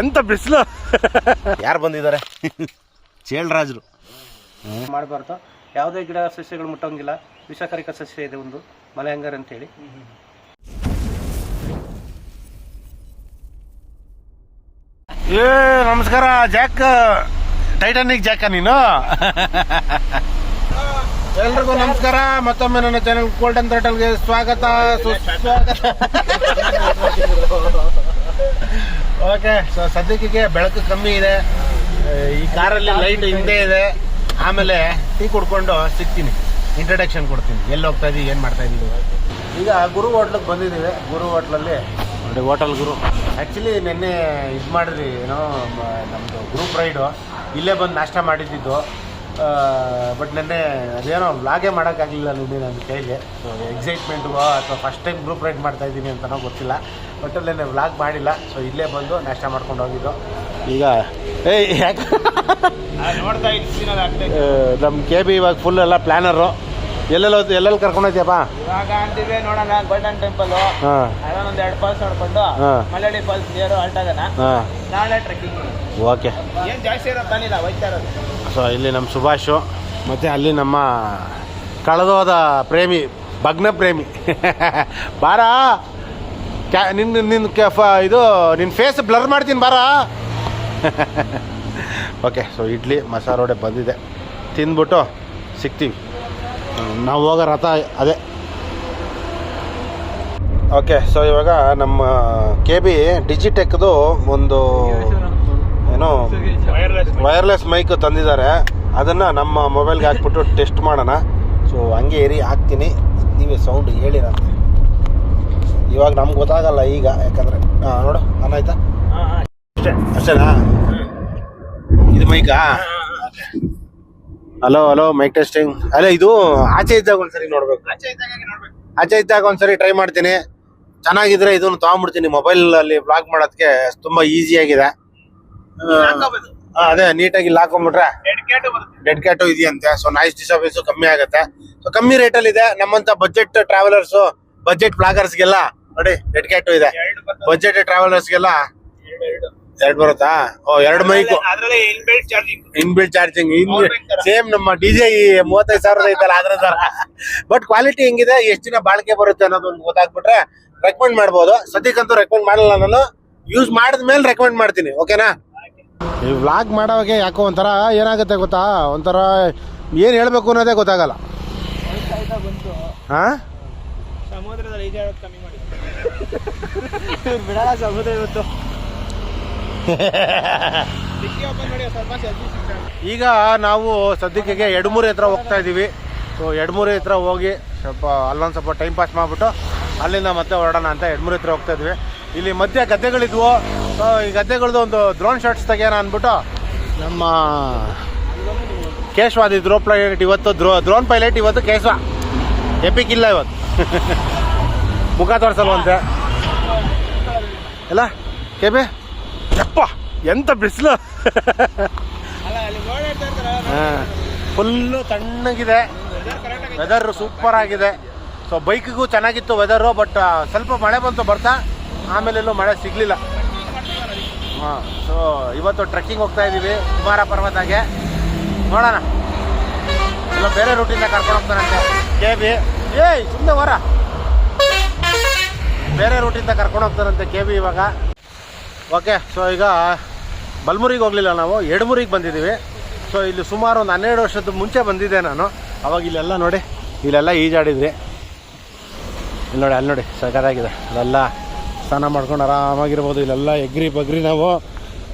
ಎಂತ ಬಿಸಿಲು? ಯಾರು ಬಂದಿದ್ದಾರೆ? ಚೇಳ್ರಾಜರು. ಮಾಡಬಾರ್ದು. ಯಾವುದೇ ಗಿಡ ಸಸ್ಯಗಳು ಮುಟ್ಟೋಂಗಿಲ್ಲ. ವಿಷಕಾರಿಕ ಸಸ್ಯ ಇದೆ ಒಂದು. ಮಲೆಯಂಗರ್ ಅಂತೇಳಿ. ಏ ನಮಸ್ಕಾರ. ಜಾಕ್ ಟೈಟಾನಿಕ್ ಜಾಕ ನೀನು? ಎಲ್ರಿಗೂ ನಮಸ್ಕಾರ. ಮತ್ತೊಮ್ಮೆ ನನ್ನ ಚಾನಲ್ ಗೋಲ್ಡನ್ ಥರ್ಟಲ್ಗೆ ಸ್ವಾಗತ. ಸುಸ್ವಾಗತ. ಓಕೆ ಸೊ ಸದ್ಯಕ್ಕೆ ಬೆಳಕು ಕಮ್ಮಿ ಇದೆ. ಈ ಕಾರಲ್ಲಿ ಲೈಟ್ ಹಿಂದೆ ಇದೆ. ಆಮೇಲೆ ಟೀ ಕುಡ್ಕೊಂಡು ಸಿಗ್ತೀನಿ. ಇಂಟ್ರಡಕ್ಷನ್ ಕೊಡ್ತೀನಿ. ಎಲ್ಲಿ ಹೋಗ್ತಾ ಇದೀವಿ ಏನು ಮಾಡ್ತಾ ಇದೀವಿ ಈಗ ಗುರು ಹೋಟ್ಲಿಗೆ ಬಂದಿದ್ದೀವಿ. ಗುರು ಹೋಟ್ಲಲ್ಲಿ ನೋಡಿ ಹೋಟೆಲ್ ಗುರು. ಆ್ಯಕ್ಚುಲಿ ನಿನ್ನೆ ಇದು ಮಾಡಿದ್ವಿ ಏನೋ ನಮ್ಮದು ಗ್ರೂಪ್ ರೈಡು ಇಲ್ಲೇ ಬಂದು ನಾಷ್ಟ ಮಾಡಿದ್ದಿದ್ದು ಬಟ್ ನೆನ್ನೆ ಅದೇನೋ ವ್ಲಾಗೇ ಮಾಡೋಕ್ಕಾಗಲಿಲ್ಲ ನಿನ್ನೆ ನನ್ನ ಕೈಲಿ ಎಕ್ಸೈಟ್ಮೆಂಟು ಅಥವಾ ಫಸ್ಟ್ ಟೈಮ್ ಗ್ರೂಪ್ ರೈಡ್ ಮಾಡ್ತಾ ಇದ್ದೀನಿ ಅಂತನೋ ಗೊತ್ತಿಲ್ಲ. ಬಟ್ ನೆನ್ನೆ ವ್ಲಾಗ್ ಮಾಡಿಲ್ಲ. ಸೊ ಇಲ್ಲೇ ಬಂದು ನಾಷ್ಟ ಮಾಡ್ಕೊಂಡು ಹೋಗಿದ್ದು. ಈಗ ಏಯ್ ಯಾಕೆ? ನೋಡ್ತಾ ನಮ್ಮ ಕೆ ಬಿ ಇವಾಗ ಫುಲ್ ಎಲ್ಲ ಪ್ಲ್ಯಾನರು ಎಲ್ಲೆಲ್ಲ ಎಲ್ಲೆಲ್ಲಿ ಕರ್ಕೊಂಡು ಹೋಗ್ತೀಯಪ್ಪ ಇವಾಗ ಅಂತೀವಿ ನೋಡೋಣ ಗೋಲ್ಡನ್ ಟೆಂಪಲ್ ಅದನ್ನೊಂದು ಎರಡು ಫಾಲ್ಸ್ ನೋಡ್ಕೊಂಡು. ಮಲಯಾಳಿ ಫಾಲ್ಸ್ ನಿಯರ್ ಆಲ್ಟಾಗನ ಹಾಂ. ನಾಳೆ ಟ್ರೆಕ್ಕಿಂಗ್ ಓಕೆ ಏನು ಜಾಸ್ತಿ ಇರೋ ಬಂದಿಲ್ಲ ಹೋಯ್ತಾ ಇರೋದು. ಸೊ, ಇಲ್ಲಿ ನಮ್ಮ ಸುಭಾಷು ಮತ್ತು ಅಲ್ಲಿ ನಮ್ಮ ಕಳೆದೋದ ಪ್ರೇಮಿ, ಭಗ್ನ ಪ್ರೇಮಿ. ಬಾರ! ಕ್ಯಾ ನಿನ್ನ ನಿನ್ನ ಕ್ಯಾ, ಫ, ಇದು ನಿನ್ನ ಫೇಸ್ ಬ್ಲರ್ ಮಾಡ್ತೀನಿ, ಬಾರ! ಓಕೆ ಸೊ ಇಡ್ಲಿ, ಮಸಾಲ ವಡೆ ಬಂದಿದೆ. ತಿಂದ್ಬಿಟ್ಟು ಸಿಗ್ತೀವಿ. ನಾವು ಹೋಗೋ ರಥ ಅದೇ. ಓಕೆ ಸೊ ಇವಾಗ ನಮ್ಮ ಕೆ ಬಿ ಡಿಜಿಟೆಕ್ದು ಒಂದು ವೈರ್ಲೆಸ್ ಮೈಕ್ ತಂದಿದ್ದಾರೆ. ಅದನ್ನು ನಮ್ಮ ಮೊಬೈಲ್ಗೆ ಹಾಕ್ಬಿಟ್ಟು ಟೆಸ್ಟ್ ಮಾಡೋಣ. ಸೊ ಹಂಗೆ ಏರಿ ಹಾಕ್ತೀನಿ. ನೀವೇ ಸೌಂಡ್ ಹೇಳಿ ಇವಾಗ ನಮ್ಗೆ ಗೊತ್ತಾಗಲ್ಲ ಈಗ ಯಾಕಂದರೆ ಹಾಂ ನೋಡು ಅನ್ನಾಯ್ತಾ ಅಷ್ಟೇ ಅಷ್ಟೇನಾ? ಇದು ಮೈಕಾ ಹಲೋ ಹಲೋ ಮೈಕ್ ಟೆಸ್ಟಿಂಗ್ ಅಲ್ಲ ಇದು ಆಚೆ ಇದ್ದಾಗ ಒಂದ್ಸರಿ ನೋಡ್ಬೇಕು. ಆಚೆ ಇದ್ದಾಗ ಒಂದ್ಸರಿ ಟ್ರೈ ಮಾಡ್ತೀನಿ. ಚೆನ್ನಾಗಿದ್ರೆ ಇದನ್ನು ತೊಗೊಂಡ್ಬಿಡ್ತೀನಿ. ಮೊಬೈಲಲ್ಲಿ ಬ್ಲಾಗ್ ಮಾಡೋದಕ್ಕೆ ತುಂಬಾ ಈಸಿ ಆಗಿದೆ. ಅದೇ ನೀಟಾಗಿ ಇಲ್ಲಿ ಹಾಕೊಂಡ್ಬಿಟ್ರೆ ಡೆಡ್ ಕ್ಯಾಟು ಇದೆಯಂತೆ. ಸೊ ನಾಯ್ಸ್ ಡಿಸ್ಟರ್ಬೆನ್ಸ್ ಕಮ್ಮಿ ಆಗುತ್ತೆ. ಸೊ ಕಮ್ಮಿ ರೇಟಲ್ಲಿ ಇದೆ. ನಮ್ಮಂತ ಬಜೆಟ್ ಟ್ರಾವೆಲರ್ಸ್ ಬಜೆಟ್ ಪ್ಲಾಗರ್ಸ್ಗೆಲ್ಲ ನೋಡಿ ಡೆಡ್ ಕ್ಯಾಟು ಇದೆ. ಬಜೆಟ್ ಟ್ರಾವೆಲರ್ಸ್ಗೆಲ್ಲ ಎರಡು ಬರುತ್ತಾ? ಓ ಎರಡು mic in inbuilt charging. Same ನಮ್ಮ ಡಿಜೆ ಈ ಮೂವತ್ತೈದು ಸಾವಿರದ ಐತಲ್ಲ ಅದ್ರ ತರ ಬಟ್ ಕ್ವಾಲಿಟಿ ಹೆಂಗಿದೆ ಎಷ್ಟು ದಿನ ಬಾಳಿಕೆ ಬರುತ್ತೆ ಅನ್ನೋದು ಒಂದು ಗೊತ್ತಾಗ್ಬಿಟ್ರೆ ರೆಕಮೆಂಡ್ ಮಾಡ್ಬೋದು. ಸದ್ಯಕ್ಕಂತೂ ರೆಕಮೆಂಡ್ ಮಾಡಲ್ಲ ನಾನು. ಯೂಸ್ ಮಾಡಿದ್ಮೇಲೆ ರೆಕಮೆಂಡ್ ಮಾಡ್ತೀನಿ ಓಕೆನಾ ಈ ವ್ಲಾಗ್ ಮಾಡೋವಾಗ ಯಾಕೋ ಒಂಥರ ಏನಾಗುತ್ತೆ ಗೊತ್ತಾ? ಒಂಥರ ಏನು ಹೇಳಬೇಕು ಅನ್ನೋದೇ ಗೊತ್ತಾಗಲ್ಲ. ಹಾ? ಬಿಡಲ್ಲ ಸಮುದ್ರ ಇವತ್ತು. ಈಗ ನಾವು ಸದ್ಯಕ್ಕೆ ಎಡಮೂರಿ ಹತ್ರ ಹೋಗ್ತಾ ಇದ್ದೀವಿ ಸೊ ಎಡಮೂರಿ ಹತ್ರ ಹೋಗಿ ಸ್ವಲ್ಪ ಅಲ್ಲೊಂದು ಸ್ವಲ್ಪ ಟೈಮ್ ಪಾಸ್ ಮಾಡಿಬಿಟ್ಟು ಅಲ್ಲಿಂದ ಮತ್ತೆ ಹೊರಡೋಣ ಅಂತ ಎಡಮೂರಿ ಹತ್ರ ಹೋಗ್ತಾ ಇದ್ವಿ. ಇಲ್ಲಿ ಮಧ್ಯೆ ಗದ್ದೆಗಳಿದ್ವು. ಸೊ, ಈ ಗದ್ದೆಗಳದ್ದು ಒಂದು ಡ್ರೋನ್ ಶಾಟ್ಸ್ ತೆಗೆಯೋಣ ಅಂದ್ಬಿಟ್ಟು ನಮ್ಮ ಕೇಶವಾದಿ ದ್ರೋ ಪೈಲಟ್ ಇವತ್ತು ದ್ರೋ ಡ್ರೋನ್ ಪೈಲಟ್ ಇವತ್ತು ಕೇಶವ. ಎಪಿಕ್ ಇಲ್ಲ ಇವತ್ತು. ಮುಖ ತೋರಿಸಲ್ವಂತೆ. ಎಲ್ಲ ಬಿ ಯಪ್ಪ, ಎಂತ ಬಿಸಿಲು. ಇರ್ತಾರ ಫುಲ್ಲು ತಣ್ಣಗಿದೆ. ವೆದರ್ ಸೂಪರ್ ಆಗಿದೆ. ಸೊ ಬೈಕಿಗೂ ಚೆನ್ನಾಗಿತ್ತು ವೆದರು ಬಟ್ ಸ್ವಲ್ಪ ಮಳೆ ಬಂತು ಬರ್ತಾ ಆಮೇಲೆಲ್ಲೂ ಮಳೆ ಸಿಗಲಿಲ್ಲ. ಹಾಂ ಸೊ ಇವತ್ತು ಟ್ರೆಕ್ಕಿಂಗ್ ಹೋಗ್ತಾ ಇದ್ದೀವಿ ಕುಮಾರ ಪರ್ವತಾಗೆ. ನೋಡೋಣ. ಇಲ್ಲ, ಬೇರೆ ರೂಟಿಂದ ಕರ್ಕೊಂಡು ಹೋಗ್ತಾನಂತೆ ಕೆ ಬಿ ಏಯ್ ಸುಮ್ಮನೆ ಹೊರ. ಬೇರೆ ರೂಟಿಂದ ಕರ್ಕೊಂಡು ಹೋಗ್ತಾನಂತೆ ಕೆ ಬಿ ಇವಾಗ. ಓಕೆ ಸೊ ಈಗ ಬಲ್ಮುರಿಗೆ ಹೋಗಲಿಲ್ಲ ನಾವು, ಎಡಮುರಿಗೆ ಬಂದಿದ್ದೀವಿ. ಸೊ ಇಲ್ಲಿ ಸುಮಾರು ಒಂದು ಹನ್ನೆರಡು ವರ್ಷದ ಮುಂಚೆ ಬಂದಿದ್ದೆ ನಾನು. ಅವಾಗ ಇಲ್ಲೆಲ್ಲ ನೋಡಿ, ಇಲ್ಲೆಲ್ಲ ಈಜಾಡಿದ್ರಿ. ಇಲ್ಲಿ ನೋಡಿ, ಅಲ್ಲಿ ನೋಡಿ, ಸಖತ್ತಾಗಿದೆ. ಅಲ್ಲೆಲ್ಲ ಸ್ನಾನ ಮಾಡ್ಕೊಂಡು ಆರಾಮಾಗಿರ್ಬೋದು. ಇಲ್ಲೆಲ್ಲ ಎಗ್ರಿ ಬಗ್ರಿ ನಾವು.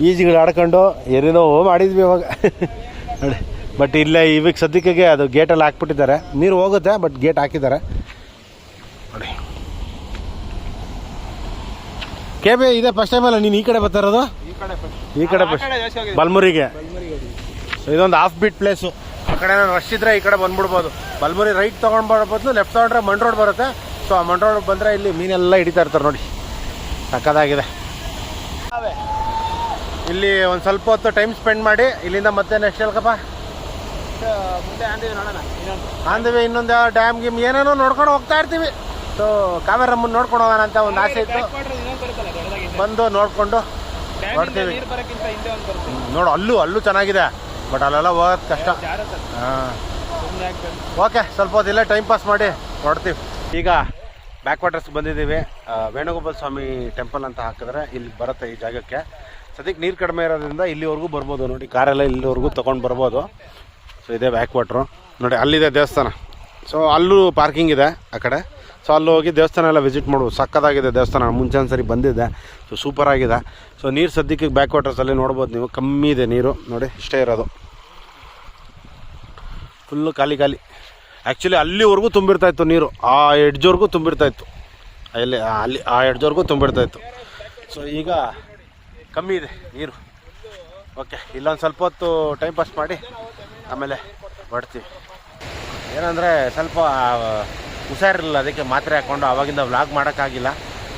ಈಜುಗಳು ಆಡ್ಕೊಂಡು ಎರಿನೋ ಮಾಡಿದ್ವಿ ಇವಾಗ. ನೋಡಿ ಬಟ್ ಇಲ್ಲೇ ಇವಾಗ ಸದ್ಯಕ್ಕೆ ಅದು ಗೇಟಲ್ಲಿ ಹಾಕ್ಬಿಟ್ಟಿದ್ದಾರೆ. ನೀರು ಹೋಗುತ್ತೆ ಬಟ್ ಗೇಟ್ ಹಾಕಿದ್ದಾರೆ. ನೋಡಿ. ಕೆ ಬಿ ಇದೆ ಫಸ್ಟ್ ಟೈಮ್ ಅಲ್ಲ ನೀನು ಈ ಕಡೆ ಬರ್ತಾ ಇರೋದು? ಈ ಕಡೆ ಹೋಗಿದೆ. ಬಲ್ಮುರಿಗೆ. ಸೊ ಇದೊಂದು ಹಾಫ್ ಬೀಟ್ ಪ್ಲೇಸು ಆ ಕಡೆ ರಶ್ ಇದ್ರೆ ಈ ಕಡೆ ಬಂದ್ಬಿಡ್ಬೋದು. ಬಲ್ಮುರಿ ರೈಟ್ ತೊಗೊಂಡು ಬರೋ ಬದಲು ಲೆಫ್ಟ್ ತೊಗೊಂಡ್ರೆ ಮಂಡ್ ರೋಡ್ ಬರುತ್ತೆ. ಸೊ ಆ ಮಂಡ್ ರೋಡ್ ಬಂದರೆ ಇಲ್ಲಿ ಮೀನೆಲ್ಲ ಹಿಡಿತಾ ಇರ್ತಾರೆ ನೋಡಿ. ಸಕ್ಕದಾಗಿದೆ ಇಲ್ಲಿ ಒಂದು ಸ್ವಲ್ಪ ಹೊತ್ತು ಟೈಮ್ ಸ್ಪೆಂಡ್ ಮಾಡಿ ಇಲ್ಲಿಂದ ಮತ್ತೆ ನೆಕ್ಸ್ಟ್ ಹೇಳ್ಕಪ್ಪ ನೋಡೋಣ ಇನ್ನೊಂದು. ಡ್ಯಾಮ್ ಗಿಮ್ ಏನೇನೋ ನೋಡ್ಕೊಂಡು ಹೋಗ್ತಾ ಇರ್ತೀವಿ. ಸೊ ಕಾವೇರಮ್ಮನ ನೋಡ್ಕೊಂಡು ಹೋಗೋಣ ಅಂತ ಒಂದು ಆಸೆ ಇತ್ತು. ಬಂದು ನೋಡಿಕೊಂಡು ನೋಡ್ತೀವಿ ನೀರು ಬರೋಕ್ಕಿಂತ ಹಿಂದೆ ಒಂದು ನೋಡು ಅಲ್ಲೂ ಅಲ್ಲೂ ಚೆನ್ನಾಗಿದೆ. ಬಟ್ ಅಲ್ಲೆಲ್ಲ ಹೋಗೋದು ಕಷ್ಟ. ಹಾಂ. ಓಕೆ ಸ್ವಲ್ಪ ಹೊತ್ತು ಇಲ್ಲೇ ಟೈಮ್ ಪಾಸ್ ಮಾಡಿ ನೋಡ್ತೀವಿ ಈಗ ಬ್ಯಾಕ್ ವಾಟರ್ಸ್ ಬಂದಿದ್ದೀವಿ. ವೇಣುಗೋಪಾಲ ಸ್ವಾಮಿ ಟೆಂಪಲ್ ಅಂತ ಹಾಕಿದ್ರೆ ಇಲ್ಲಿ ಬರುತ್ತೆ ಈ ಜಾಗಕ್ಕೆ. ಸದ್ಯಕ್ಕೆ ನೀರು ಕಡಿಮೆ ಇರೋದ್ರಿಂದ ಇಲ್ಲಿವರೆಗೂ ಬರ್ಬೋದು. ನೋಡಿ ಕಾರೆಲ್ಲ ಇಲ್ಲಿವರೆಗೂ ತೊಗೊಂಡು ಬರ್ಬೋದು. ಸೊ ಇದೇ ಬ್ಯಾಕ್ ವಾಟ್ರು ನೋಡಿ, ಅಲ್ಲಿದೆ ದೇವಸ್ಥಾನ. ಸೊ ಅಲ್ಲೂ ಪಾರ್ಕಿಂಗ್ ಇದೆ ಆ ಕಡೆ. ಸೊ ಅಲ್ಲಿ ಹೋಗಿ ದೇವಸ್ಥಾನ ಎಲ್ಲ ವಿಸಿಟ್ ಮಾಡ್ಬೋದು ಸಕ್ಕತ್ತಾಗಿದೆ ದೇವಸ್ಥಾನ. ಮುಂಚೆ ಒಂದು ಸರಿ ಬಂದಿದೆ. ಸೊ ಸೂಪರ್ ಆಗಿದೆ. ಸೊ ನೀರು ಸದ್ಯಕ್ಕೆ ಬ್ಯಾಕ್ ವಾಟರ್ಸಲ್ಲಿ ನೋಡ್ಬೋದು ನೀವು. ಕಮ್ಮಿ ಇದೆ ನೀರು. ನೋಡಿ, ಇಷ್ಟೇ ಇರೋದು. ಫುಲ್ಲು ಖಾಲಿ ಖಾಲಿ. ಆ್ಯಕ್ಚುಲಿ ಅಲ್ಲಿವರೆಗೂ ತುಂಬಿರ್ತಾಯಿತ್ತು ನೀರು. ಆ ಎಡ್ಜ್ವರೆಗೂ ತುಂಬಿರ್ತಾ ಇತ್ತು. ಅಲ್ಲಿ ಅಲ್ಲಿ, ಆ ಎಡ್ಜ್ವರೆಗೂ ತುಂಬಿರ್ತಾ ಇತ್ತು. ಸೊ ಈಗ ಕಮ್ಮಿ ಇದೆ, ನೀರು. ಓಕೆ ಇಲ್ಲೊಂದು ಸ್ವಲ್ಪ ಹೊತ್ತು ಟೈಮ್ ಪಾಸ್ ಮಾಡಿ ಆಮೇಲೆ ಹೊಡ್ತೀವಿ ಏನಂದರೆ ಸ್ವಲ್ಪ ಹುಷಾರಿರಲಿಲ್ಲ ಅದಕ್ಕೆ ಮಾತ್ರೆ ಹಾಕ್ಕೊಂಡು ಆವಾಗಿಂದ ವ್ಲಾಗ್ ಮಾಡೋಕ್ಕಾಗಿಲ್ಲ.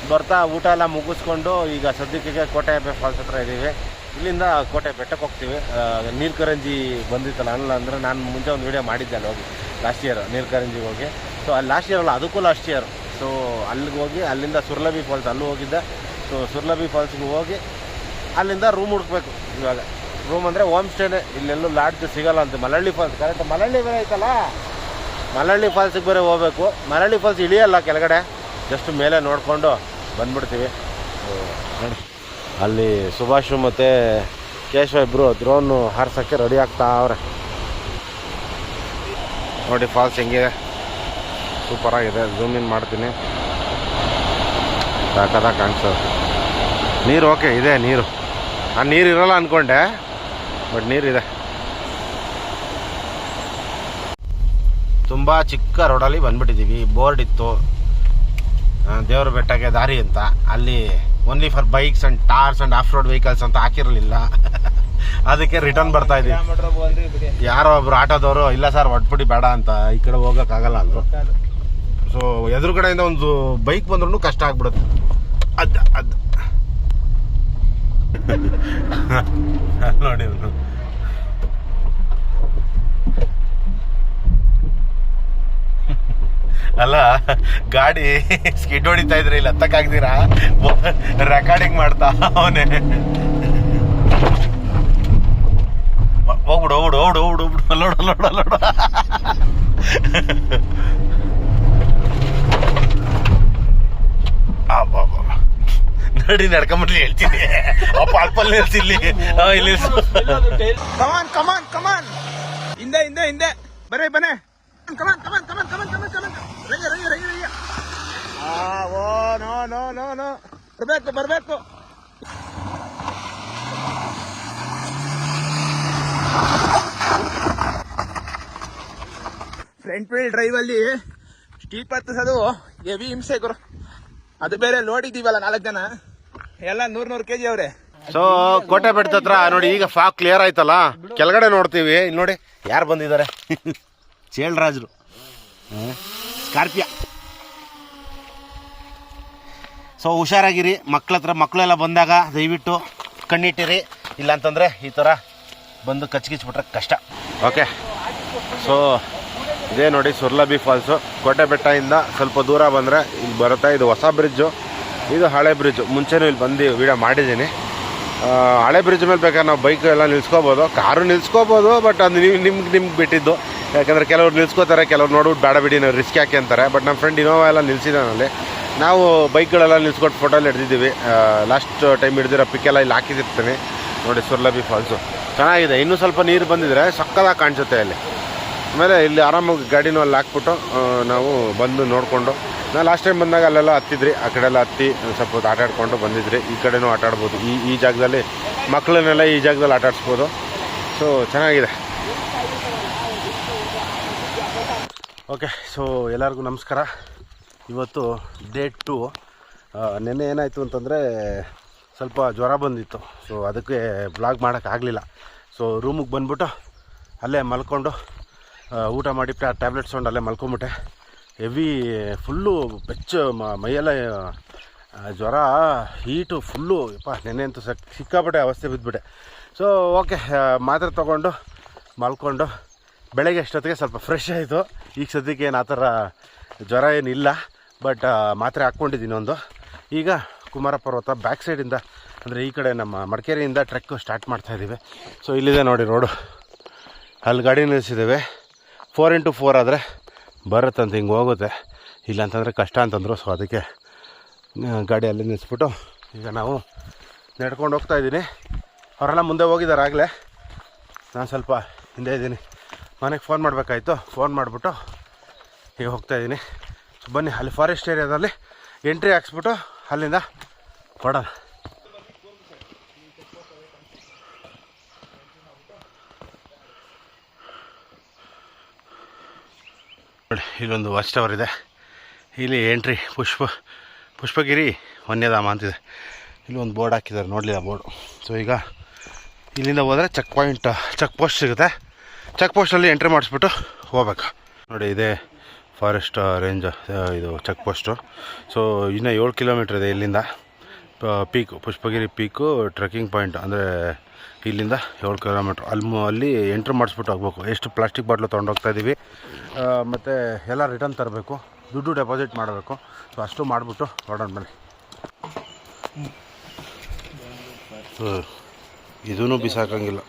ಬರ್ತಾ ಊಟ ಎಲ್ಲ ಮುಗಿಸ್ಕೊಂಡು ಈಗ ಸದ್ಯಕ್ಕೆ ಕೋಟೆ ಫಾಲ್ಸ್ ಹತ್ರ ಇದ್ದೀವಿ. ಇಲ್ಲಿಂದ ಕೋಟೆ ಬೆಟ್ಟಕ್ಕೆ ಹೋಗ್ತೀವಿ. ನೀರು ಕರಂಜಿ ಬಂದಿತ್ತಲ್ಲ, ಅಲ್ಲ ಅಂದರೆ ನಾನು ಮುಂಚೆ ಒಂದು ವೀಡಿಯೋ ಮಾಡಿದ್ದೆ ಅಲ್ಲಿ ಹೋಗಿ ಲಾಸ್ಟ್ ಇಯರ್ ನೀರು ಕರಂಜಿಗೆ ಹೋಗಿ. ಸೊ ಅಲ್ಲಿ ಲಾಸ್ಟ್ ಇಯರ್ ಅಲ್ಲ, ಅದಕ್ಕೂ ಲಾಸ್ಟ್ ಇಯರ್ ಸೊ ಅಲ್ಲಿಗೆ ಹೋಗಿ, ಅಲ್ಲಿಂದ ಸುರ್ಲಭಿ ಫಾಲ್ಸ್ ಅಲ್ಲೂ ಹೋಗಿದ್ದೆ. ಸೊ ಸುರ್ಲಭಿ ಫಾಲ್ಸ್ಗೆ ಹೋಗಿ, ಅಲ್ಲಿಂದ ರೂಮ್ ಹುಡ್ಕಬೇಕು ಇವಾಗ. ರೂಮ್ ಅಂದರೆ ಹೋಮ್ ಸ್ಟೇನೇ ಇಲ್ಲೆಲ್ಲೂ ಲಾಡ್ಜ್ ಸಿಗಲ್ಲ ಅಂತ. ಮಲಳ್ಳಿ ಫಾಲ್ಸ್ ಕರೆಕ್ಟ್ ಮಲಳ್ಳಿ ಬೇರೆ ಐತಲ್ಲ? ಮಲಹಳ್ಳಿ ಫಾಲ್ಸಿಗೆ ಬೇರೆ ಹೋಗ್ಬೇಕು. ಮಲಹಳ್ಳಿ ಫಾಲ್ಸ್ ಇಳಿಯಲ್ಲ ಕೆಳಗಡೆ. ಜಸ್ಟ್ ಮೇಲೆ ನೋಡಿಕೊಂಡು ಬಂದ್ಬಿಡ್ತೀವಿ. ಅಲ್ಲಿ ಸುಭಾಷ್ ಮತ್ತು ಕೇಶವ ಇಬ್ಬರು ಡ್ರೋನು ಹಾರಿಸೋಕ್ಕೆ ರೆಡಿ ಆಗ್ತಾ ಅವ್ರೆ. ನೋಡಿ ಫಾಲ್ಸ್ ಹೆಂಗಿದೆ. ಸೂಪರಾಗಿದೆ ಝೂಮ್ ಇನ್ ಮಾಡ್ತೀನಿ. ಸಾಕದಾಗ ಕಾಣಿಸೋದು ನೀರು ಓಕೆ ಇದೆ ನೀರು. ಆ ನೀರು ಇರಲ್ಲ ಅಂದ್ಕೊಂಡೆ ಬಟ್ ನೀರಿದೆ ತುಂಬ ಚಿಕ್ಕ ರೋಡಲ್ಲಿ ಬಂದ್ಬಿಟ್ಟಿದ್ದೀವಿ ಬೋರ್ಡ್ ಇತ್ತು. ದೇವ್ರ ಬೆಟ್ಟಕ್ಕೆ ದಾರಿ ಅಂತ. ಅಲ್ಲಿ only for bikes and tars and off road vehicles ಅಂತ ಹಾಕಿರಲಿಲ್ಲ. ಅದಕ್ಕೆ ರಿಟರ್ನ್ ಬರ್ತಾ ಇದ್ದೀವಿ. ಯಾರೋ ಒಬ್ರು ಆಟೋದವರು, ಇಲ್ಲ ಸರ್ ಒಟ್ಬಿಟ್ಟು ಬೇಡ ಅಂತ ಈ ಕಡೆ ಹೋಗೋಕ್ಕಾಗಲ್ಲ ಅಂದರು. ಸೊ, ಎದುರುಗಡೆಯಿಂದ ಒಂದು ಬೈಕ್ ಬಂದ್ರೂ ಕಷ್ಟ ಆಗ್ಬಿಡುತ್ತೆ. ಅದ ಅದ. ನೋಡಿ. ಅಲ್ಲ, ಗಾಡಿ ಸ್ಕಿಡ್ ಹೊಡಿತಾ ಇದ್ರೆ ಇಲ್ಲಿ ಹತ್ತಕ್ಕಾಗ್ದಿರಾ ರೆಕಾರ್ಡಿಂಗ್ ಮಾಡ್ತಾ ಅವನೇ. ಹೋಗ್ಬಿಡು ಹೋಗ್ಬಿಡು ಹೋಗ್ಬಿಡು ಅಲ್ಲೋಡ ಅಲ್ಲೋಡ ಅಲ್ಲೋಡು ಅಲ್ಲೋಡು ನಡಿ ನಡ್ಕೊಂಬಿಟ್ಲಿ ಹೇಳ್ತೀನಿ. ಅಪ್ಪ ಅಲ್ಪಲ್ಲಿ ನಿಲ್ಸಿಲ್ಲಿ ಇಲ್ಲಿ. ಕಮಾನ್ ಕಮಾನ್ ಕಮಾನ್ ಹಿಂದೆ ಹಿಂದೆ ಹಿಂದೆ. ಬರೇ ಬನ್ನಿ. Come on come on come on come on come on come on ರಯ್ಯ ರಯ್ಯ ರಯ್ಯ ರಯ್ಯ ಓ, ನೋ ನೋ ನೋ ನೋ. ಬರ್ಬೇಕು ಬರ್ಬೇಕು. ಫ್ರಂಟ್ ವೀಲ್ ಡ್ರೈವ್ ಅಲ್ಲಿ ಸ್ಟೀಪ್ ಹತ್ತಿಸೋದು ಹೆವಿ ಹಿಂಸೆ ಗುರು. ಅದು ಬೇರೆ ಲೋಡ್ ಇದೀವಲ್ಲ ನಾಲ್ಕು ಜನ? ಎಲ್ಲ ನೂರ್ ನೂರ್ ಕೆಜಿ ಅವ್ರೆ. ಸೊ ಕೋಟೆ ಬೆಟ್ಟದ ಹತ್ರ ನೋಡಿ, ಈಗ ಫಾಗ್ ಕ್ಲಿಯರ್ ಆಯ್ತಲ್ಲ? ಕೆಳಗಡೆ ನೋಡ್ತೀವಿ. ಇಲ್ಲಿ ನೋಡಿ, ಯಾರು ಬಂದಿದ್ದಾರೆ? ಚೇಳ್ರಾಜರು. ಸ್ಕಾರ್ಪಿಯ. ಸೊ ಹುಷಾರಾಗಿರಿ. ಮಕ್ಳ ಹತ್ರ ಮಕ್ಕಳೆಲ್ಲ ಬಂದಾಗ ದಯವಿಟ್ಟು ಕಣ್ಣಿಟ್ಟಿರಿ. ಇಲ್ಲಾಂತಂದರೆ ಈ ಥರ ಬಂದು ಕಚ್ಕಿಚ್ಬಿಟ್ರೆ ಕಷ್ಟ. ಓಕೆ ಸೊ ಇದೇ ನೋಡಿ ಸುರ್ಲಬಿ ಫಾಲ್ಸು ಕೋಟೆ ಬೆಟ್ಟದಿಂದ ಸ್ವಲ್ಪ ದೂರ ಬಂದರೆ ಇಲ್ಲಿ ಬರುತ್ತೆ. ಇದು ಹೊಸ ಬ್ರಿಡ್ಜು ಇದು ಹಳೆ ಬ್ರಿಡ್ಜು ಮುಂಚೆನೂ ಇಲ್ಲಿ ಬಂದು ವೀಡಿಯೋ ಮಾಡಿದ್ದೀನಿ. ಹಳೆ ಬ್ರಿಡ್ಜ್ ಮೇಲೆ ಬೇಕಾದ್ರೆ ನಾವು ಬೈಕ್ ಎಲ್ಲ ನಿಲ್ಸ್ಕೋಬೋದು. ಕಾರು ನಿಲ್ಸ್ಕೋಬೋದು ಬಟ್ ಅದು ನೀವು ನಿಮ್ಗೆ ನಿಮ್ಗೆ ಬಿಟ್ಟಿದ್ದು. ಯಾಕಂದರೆ ಕೆಲವ್ರು ನಿಲ್ಸ್ಕೋತಾರೆ, ಕೆಲವ್ರು ನೋಡ್ಬಿಟ್ಟು ಬೇಡ ಬಿಡಿ, ನಾವು ರಿಸ್ಕ್ ಯಾಕೆ ಅಂತಾರೆ. ಬಟ್ ನಮ್ಮ ಫ್ರೆಂಡ್ ಇನೋವಾ ಎಲ್ಲ ನಿಲ್ಸಿದ್ದಾನಲ್ಲಿ ನಾವು ಬೈಕ್ಗಳೆಲ್ಲ ನಿಲ್ಸ್ಕೊಟ್ಟು ಫೋಟೋಲ್ಲಿ ಹಿಡ್ದಿದ್ದೀವಿ. ಲಾಸ್ಟ್ ಟೈಮ್ ಹಿಡ್ದಿರೋ ಪಿಕ್ಕೆಲ್ಲ ಇಲ್ಲಿ ಹಾಕಿದಿರ್ತೀನಿ. ನೋಡಿ ಸುರ್ಲಬಿ ಫಾಲ್ಸು ಚೆನ್ನಾಗಿದೆ. ಇನ್ನೂ ಸ್ವಲ್ಪ ನೀರು ಬಂದಿದ್ರೆ ಸಕ್ಕದಾಗಿ ಕಾಣಿಸುತ್ತೆ ಅಲ್ಲಿ. ಆಮೇಲೆ ಇಲ್ಲಿ ಆರಾಮಾಗಿ ಗಾಡಿನೂ ಅಲ್ಲಿ ಹಾಕ್ಬಿಟ್ಟು ನಾವು ಬಂದು ನೋಡಿಕೊಂಡು ನಾ ಲಾಸ್ಟ್ ಟೈಮ್ ಬಂದಾಗ ಅಲ್ಲೆಲ್ಲ ಹತ್ತಿದ್ರಿ, ಆ ಕಡೆ ಎಲ್ಲ ಹತ್ತಿ ಸ್ವಲ್ಪ ಹೊತ್ತು ಆಟ ಆಡ್ಕೊಂಡು ಬಂದಿದ್ರಿ, ಈ ಕಡೆನೂ ಆಟ ಆಡ್ಬೋದು, ಈ ಈ ಜಾಗದಲ್ಲಿ ಮಕ್ಕಳನ್ನೆಲ್ಲ ಈ ಜಾಗದಲ್ಲಿ ಆಟ ಆಡಿಸ್ಬೋದು ಸೊ ಚೆನ್ನಾಗಿದೆ. ಓಕೆ ಸೊ ಎಲ್ಲರಿಗೂ ನಮಸ್ಕಾರ. ಇವತ್ತು ಡೇ ಟು ನೆನ್ನೆ ಏನಾಯಿತು ಅಂತಂದರೆ ಸ್ವಲ್ಪ ಜ್ವರ ಬಂದಿತ್ತು ಸೊ ಅದಕ್ಕೆ ಬ್ಲಾಗ್ ಮಾಡೋಕ್ಕಾಗಲಿಲ್ಲ ಸೊ ರೂಮಿಗೆ ಬಂದ್ಬಿಟ್ಟು ಅಲ್ಲೇ ಮಲ್ಕೊಂಡು ಊಟ ಮಾಡಿ ಟ್ಯಾಬ್ಲೆಟ್ಸ್ ತೊಗೊಂಡು ಅಲ್ಲೇ ಮಲ್ಕೊಂಬಿಟ್ಟೆ. ಹೆವಿ ಫುಲ್ಲು ಬೆಚ್ಚು ಮೈಯೆಲ್ಲ ಜ್ವರ ಹೀಟು ಫುಲ್ಲು ಯಪ್ಪ, ನೆನ್ನೆ ಅಂತೂ ಸಕ್ ಸಿಕ್ಕಾಪಟ್ಟೆ ಅವಸ್ಥೆ ಬಿದ್ದುಬಿಟ್ಟೆ ಸೊ ಓಕೆ ಮಾತ್ರೆ ತೊಗೊಂಡು, ಮಲ್ಕೊಂಡು, ಬೆಳಗ್ಗೆ ಅಷ್ಟೊತ್ತಿಗೆ ಸ್ವಲ್ಪ ಫ್ರೆಶ್ ಆಯಿತು. ಈಗ ಸದ್ಯಕ್ಕೆ ಏನು ಆ ಥರ ಜ್ವರ ಏನಿಲ್ಲ ಬಟ್ ಮಾತ್ರೆ ಹಾಕ್ಕೊಂಡಿದ್ದೀನಿ ಒಂದು ಈಗ ಕುಮಾರ ಪರ್ವತ ಬ್ಯಾಕ್ ಸೈಡಿಂದ ಅಂದರೆ ಈ ಕಡೆ ನಮ್ಮ ಮಡಿಕೇರಿಯಿಂದ ಟ್ರೆಕ್ ಸ್ಟಾರ್ಟ್ ಮಾಡ್ತಾಯಿದ್ದೀವಿ ಸೊ ಇಲ್ಲಿದೆ ನೋಡಿ ರೋಡು ಅಲ್ಲಿ ಗಾಡಿ ನಿಲ್ಲಿಸಿದ್ದೇವೆ. ಫೋರ್ ಇಂಟು ಫೋರ್ ಆದರೆ ಬರುತ್ತಂತ ಹಿಂಗೆ ಹೋಗುತ್ತೆ. ಇಲ್ಲ ಅಂತಂದರೆ ಕಷ್ಟ ಅಂತಂದರು. ಸೊ ಅದಕ್ಕೆ ಗಾಡಿಯಲ್ಲಿ ನಿಲ್ಲಿಸ್ಬಿಟ್ಟು ಈಗ ನಾವು ನಡ್ಕೊಂಡು ಹೋಗ್ತಾ ಇದ್ದೀನಿ. ಅವರೆಲ್ಲ ಮುಂದೆ ಹೋಗಿದ್ದಾರೆ ಆಗಲೇ. ನಾನು ಸ್ವಲ್ಪ ಹಿಂದೆ ಇದ್ದೀನಿ. ಮನೆಗೆ ಫೋನ್ ಮಾಡಬೇಕಾಯ್ತು. ಫೋನ್ ಮಾಡಿಬಿಟ್ಟು ಈಗ ಹೋಗ್ತಾ ಇದ್ದೀನಿ. ಬನ್ನಿ. ಅಲ್ಲಿ ಫಾರೆಸ್ಟ್ ಏರಿಯಾದಲ್ಲಿ ಎಂಟ್ರಿ ಹಾಕ್ಸ್ಬಿಟ್ಟು ಅಲ್ಲಿಂದ ಹೊಡೋಣ ಇಲ್ಲೊಂದು ವಾಚ್ ಟವರ್ ಇದೆ. ಇಲ್ಲಿ ಎಂಟ್ರಿ ಪುಷ್ಪ, ಪುಷ್ಪಗಿರಿ ವನ್ಯಧಾಮ ಅಂತಿದೆ. ಇಲ್ಲಿ ಒಂದು ಬೋರ್ಡ್ ಹಾಕಿದ್ದಾರೆ, ನೋಡಲಿಲ್ಲ ಬೋರ್ಡು. ಸೊ ಈಗ ಇಲ್ಲಿಂದ ಹೋದರೆ ಚೆಕ್ ಪಾಯಿಂಟ್ ಚೆಕ್ ಪೋಸ್ಟ್ ಸಿಗುತ್ತೆ. ಚೆಕ್ ಪೋಸ್ಟಲ್ಲಿ ಎಂಟ್ರಿ ಮಾಡಿಸ್ಬಿಟ್ಟು ಹೋಗ್ಬೇಕು. ನೋಡಿ, ಇದೇ ಫಾರೆಸ್ಟ್ ರೇಂಜ್ ಇದು ಚೆಕ್ ಪೋಸ್ಟು ಸೊ ಇನ್ನೂ ಏಳು ಕಿಲೋಮೀಟ್ರ್ ಇದೆ ಇಲ್ಲಿಂದ. Peak Pushpagiri peak trekking point ಅಂದರೆ ಇಲ್ಲಿಂದ ಏಳು ಕಿಲೋಮೀಟ್ರ್. ಅಲ್ಲಿ ಅಲ್ಲಿ ಎಂಟ್ರಿ ಮಾಡಿಸ್ಬಿಟ್ಟು ಹೋಗ್ಬೇಕು. ಎಷ್ಟು ಪ್ಲಾಸ್ಟಿಕ್ ಬಾಟ್ಲು ತೊಗೊಂಡೋಗ್ತಾಯಿದ್ದೀವಿ ಮತ್ತು ಎಲ್ಲ ರಿಟರ್ನ್ ತರಬೇಕು. ದುಡ್ಡು ಡೆಪಾಸಿಟ್ ಮಾಡಬೇಕು. ಸೊ ಅಷ್ಟು ಮಾಡಿಬಿಟ್ಟು ಹೊರಡೋಣ ಬನ್ನಿ. ಇದೂ ಬಿಸಾಕಂಗಿಲ್ಲ.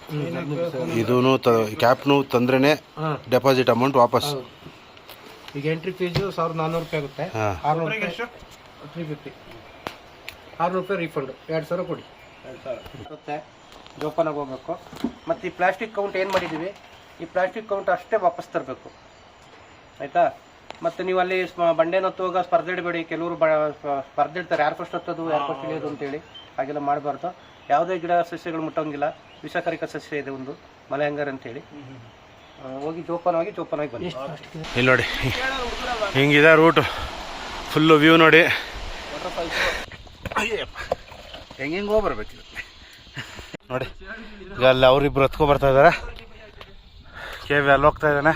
ಇದೂ ತ ಕ್ಯಾಪ್ನು ತಂದ್ರೇ ಡೆಪಾಸಿಟ್ ಅಮೌಂಟ್ ವಾಪಸ್. ಈಗ ಎಂಟ್ರಿ ಫೀಸು ಸಾವಿರದ ನಾನ್ನೂರು ರೂಪಾಯಿ ಆಗುತ್ತೆ. ಆರುನೂರು ರೂಪಾಯಿ ತ್ರೀ ಫಿಫ್ಟಿ ಆರುನೂರು ರೂಪಾಯಿ ರೀಫಂಡ್ ಎರಡು ಸಾವಿರ ಕೊಡಿ. ಮತ್ತೆ ಜೋಪಾನಾಗಿ ಹೋಗ್ಬೇಕು. ಮತ್ತು ಈ ಪ್ಲಾಸ್ಟಿಕ್ ಕೌಂಟ್ ಏನು ಮಾಡಿದ್ದೀವಿ ಈ ಪ್ಲಾಸ್ಟಿಕ್ ಕೌಂಟ್ ಅಷ್ಟೇ ವಾಪಸ್ ತರಬೇಕು. ಆಯಿತಾ? ಮತ್ತು ನೀವು ಅಲ್ಲಿ ಬಂಡೆನ ಹತ್ತುವಾಗ ಸ್ಪರ್ಧೆ ಇಡಬೇಡಿ. ಕೆಲವರು ಬ ಸ್ಪರ್ಧೆ ಇಡ್ತಾರೆ. ಯಾರು ಫಸ್ಟ್ ಹತ್ತೋದು ಯಾರು ಫಸ್ಟ್ ಇಳಿಯೋದು ಅಂತೇಳಿ. ಹಾಗೆಲ್ಲ ಮಾಡಬಾರ್ದು. ಯಾವುದೇ ಗಿಡ ಸಸ್ಯಗಳು ಮುಟ್ಟೋಂಗಿಲ್ಲ. ವಿಷಕಾರಿಕ ಸಸ್ಯ ಇದೆ ಒಂದು. ಮಲೆ ಹಂಗಾರ ಅಂತೇಳಿ ಹೋಗಿ ಜೋಪಾನವಾಗಿ ಜೋಪಾನವಾಗಿ ಬನ್ನಿ. ಇಲ್ಲಿ ನೋಡಿ. ಹಿಂಗಿದೆ ರೂಟು. ಫುಲ್ಲು ವ್ಯೂ ನೋಡಿ. ಅಯ್ಯಪ್ಪ ಹೆಂಗೆ ಹೆಂಗೆ ಹೋಗ್ಬರ್ಬೇಕು ನೋಡಿ, ಈಗ ಅಲ್ಲಿ ಅವ್ರಿಬ್ರು ಹತ್ಕೊ ಬರ್ತಾ ಇದ್ದಾರೆ ಕೆ ವಿ ಅಲ್ಲಿ ಹೋಗ್ತಾ ಇದ್ದಾನೆ.